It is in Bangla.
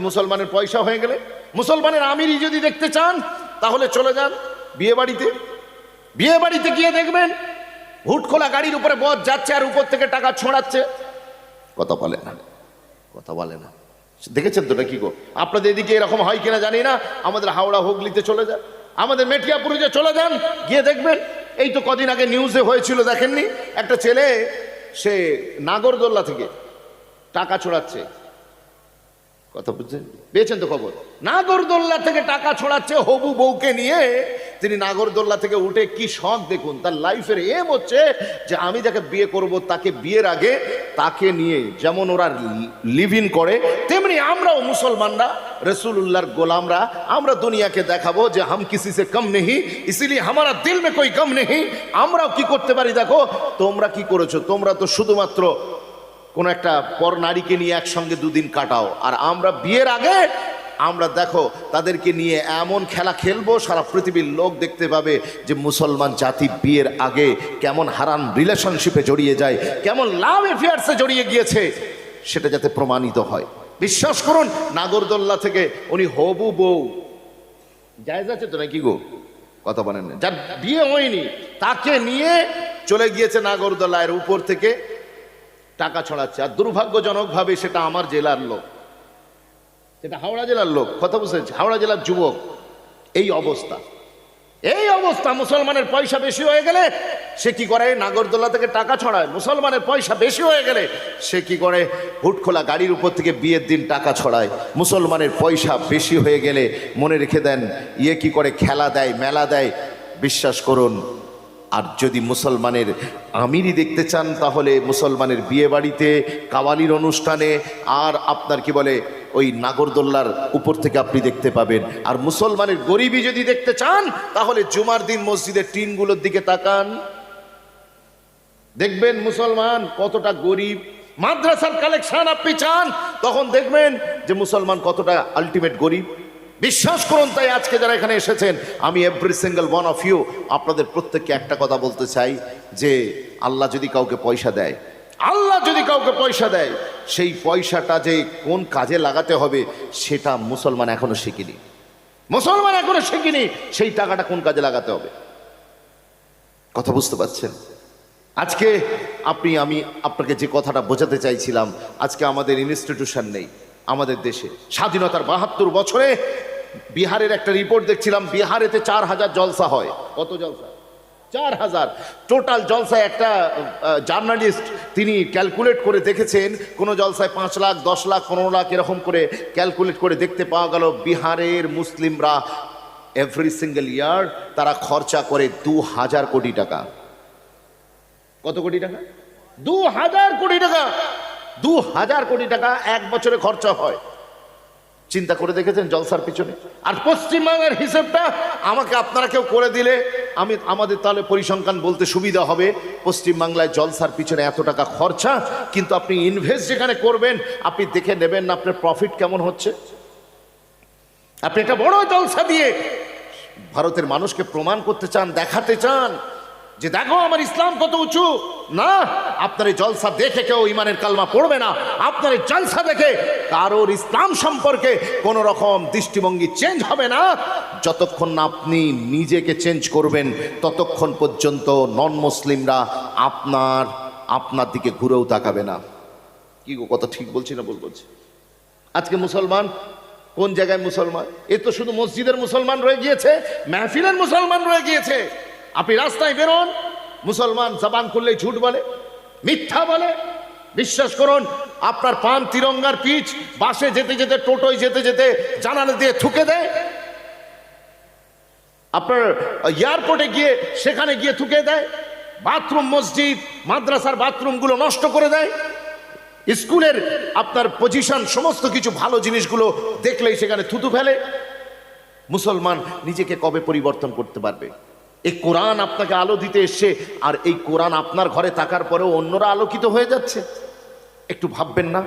মুসলমানের পয়সা হয়ে গেলে। মুসলমানের আমিরই যদি দেখতে চান, তাহলে চলে যান বিয়ে বাড়িতে বিয়ে বাড়িতে গিয়ে দেখবেন হুট খোলা গাড়ির উপরে বধ যাচ্ছে আর উপর থেকে টাকা ছোঁড়াচ্ছে। কথা বলে না। কথা বলে না। দেখেছেন তো নাকি গো? আপনাদের এদিকে এরকম হয় কিনা জানি না। আমাদের হাওড়া হুগলিতে চলে যান। আমাদের মেটিয়াপুরে যে চলে যান। গিয়ে দেখবেন, এই তো কদিন আগে নিউজে হয়েছিল, দেখেননি? একটা ছেলে, সে নাগরদোল্লা থেকে টাকা ছড়াচ্ছে। কথা বুঝছেন? পেয়েছেন তো খবর? নাগরদোল্লা থেকে টাকা ছড়াচ্ছে হবু বউকে নিয়ে। তিনি নাগরদোল্লা থেকে উঠে কি শখ দেখুন? তার লাইফের এম হচ্ছে যে আমি যাকে বিয়ে করব, তাকে বিয়ের আগে তাকে নিয়ে যেমন ওরা লিভ ইন করে, তেমনি আমরাও মুসলমানরা রসুল্লাহর গোলামরা, আমরা দুনিয়াকে দেখাবো যে হাম কিসি সে কম নেই ইসিলিয়ে হামারা দিল মে কই কম নেই আমরাও কি করতে পারি দেখো? তোমরা কি করেছ? তোমরা তো শুধুমাত্র কোনো একটা পর নারীকে নিয়ে একসঙ্গে দুদিন কাটাও। আর আমরা বিয়ের আগে আমরা দেখো তাদেরকে নিয়ে এমন খেলা খেলব, সারা পৃথিবীর লোক দেখতে পাবে যে মুসলমান জাতি বিয়ের আগে কেমন হারান রিলেশনশিপে জড়িয়ে যায়, কেমন লাভ এফেয়ার্সে জড়িয়ে গিয়েছে, সেটা যাতে প্রমাণিত হয়। বিশ্বাস করুন, নাগরদোল্লা থেকে উনি হবু বউ। জায়জ আছে তো নাকি গো? কথা বলেন যার বিয়ে হয়নি, তাকে নিয়ে চলে গিয়েছে নাগরদোলায়ের উপর থেকে টাকা ছড়াচ্ছে। আর দুর্ভাগ্যজনকভাবে সেটা আমার জেলার লোক। সেটা হাওড়া জেলার লোক, কথা বুঝেছে হাওড়া জেলার যুবক। এই অবস্থা। এই অবস্থা, মুসলমানের পয়সা বেশি হয়ে গেলে সে কি করে? নাগরদোলা থেকে টাকা ছড়ায়। মুসলমানের পয়সা বেশি হয়ে গেলে সে কি করে? হুট খোলা গাড়ির উপর থেকে বিয়ের দিন টাকা ছড়ায়। মুসলমানের পয়সা বেশি হয়ে গেলে মনে রেখে দেন ইয়ে কি করে? খেলা দেয়, মেলা দেয়। বিশ্বাস করুন আর যদি মুসলমানের আমিরই দেখতে চান, তাহলে মুসলমানের বিয়ে বাড়িতে কাওয়ালির অনুষ্ঠানে আর আপনার কি বলে, ওই নাগরদোল্লার উপর থেকে আপনি দেখতে পাবেন। আর মুসলমানের গরিবই যদি দেখতে চান, তাহলে জুমার দিন মসজিদের টিনগুলোর দিকে তাকান। দেখবেন মুসলমান কতটা গরিব। মাদ্রাসার কালেকশন আপনি চান, তখন দেখবেন যে মুসলমান কতটা আলটিমেট গরিব। বিশ্বাস করুন তাই আজকে যারা এখানে এসেছেন, আমি every single one of you আপনাদের প্রত্যেককে একটা কথা বলতে চাই যে আল্লাহ যদি কাউকে পয়সা দেয়, আল্লাহ যদি কাউকে পয়সা দেয়, সেই পয়সাটা যে কোন কাজে লাগাতে হবে সেটা মুসলমান এখনও শিখিনি। মুসলমান এখনও শিখিনি সেই টাকাটা কোন কাজে লাগাতে হবে। কথা বুঝতে পারছেন? আজকে আপনি, আমি আপনাকে যে কথাটা বোঝাতে চাইছিলাম, আজকে আমাদের ইনস্টিটিউশন নেই। আমাদের দেশে। স্বাধীনতার বাহাত্তর বছরে বিহারের একটা রিপোর্ট দেখছিলাম, বিহারেতে চার হাজার জলসা হয়। কত জলসা? চার হাজার। টোটাল জলসায় একটা জার্নালিস্ট তিনি ক্যালকুলেট করে দেখেছেন, কোনো জলসায় পাঁচ লাখ, দশ লাখ, পনেরো লাখ, এরকম করে ক্যালকুলেট করে দেখতে পাওয়া গেল বিহারের মুসলিমরা এভরি সিঙ্গেল ইয়ার তারা খরচা করে দু হাজার কোটি টাকা। কত কোটি টাকা? দু হাজার কোটি টাকা! দু হাজার কোটি টাকা এক বছরে খরচা হয়। চিন্তা করে দেখেছেন জলসার পিছনে? আর পশ্চিমবাংলার হিসেবটা আমাকে আপনারা কেউ করে দিলে আমি আমাদের তাহলে পরিসংখ্যান বলতে সুবিধা হবে। পশ্চিমবাংলায় জলসার পিছনে এত টাকা খরচা, কিন্তু আপনি ইনভেস্ট যেখানে করবেন, আপনি দেখে নেবেন না আপনার প্রফিট কেমন হচ্ছে। আপনি একটা বড় জলসা দিয়ে ভারতের মানুষকে প্রমাণ করতে চান, দেখাতে চান। যে দেখো, আমার ইসলাম কত উঁচু। না, আপনার এই জলসা দেখে কেউ ইমানের কালমা পড়বে না। আপনার এই জলসা দেখে কারোর ইসলাম সম্পর্কে কোনো রকম দৃষ্টিভঙ্গি চেঞ্জ হবে না। যতক্ষণ না আপনি নিজেকে চেঞ্জ করবেন, ততক্ষণ পর্যন্ত নন মুসলিমরা আপনার আপনার দিকে ঘুরেও তাকাবে না। কি গো, কথা ঠিক বলছি না বল বলছি? আজকে মুসলমান? কোন জায়গায় মুসলমান? এ তো শুধু মসজিদের মুসলমান রয়ে গিয়েছে, মেহফিলের মুসলমান রয়ে গিয়েছে। আপনি রাস্তায় বেরোন, মুসলমান জবান করলেই ঝুট বলে, মিথ্যা বলে। বিশ্বাস করুন, আপনার পান তিরঙ্গার পিচ বাসে যেতে যেতে, টোটোয় যেতে যেতে জানালা দিয়ে থুকে দেয়। আপনার এয়ারপোর্টে গিয়ে, সেখানে গিয়ে থুকে দেয়। বাথরুম, মসজিদ, মাদ্রাসার বাথরুমগুলো নষ্ট করে দেয়। স্কুলের আপনার পজিশন, সমস্ত কিছু ভালো জিনিসগুলো দেখলেই সেখানে থুতু ফেলে। মুসলমান নিজেকে কবে পরিবর্তন করতে পারবে? এই কোরআন আপনাকে আলো দিতে এসছে, আর এই কোরআন আপনার ঘরে থাকার পরেও অন্যরা আলোকিত হয়ে যাচ্ছে। একটু ভাববেন না।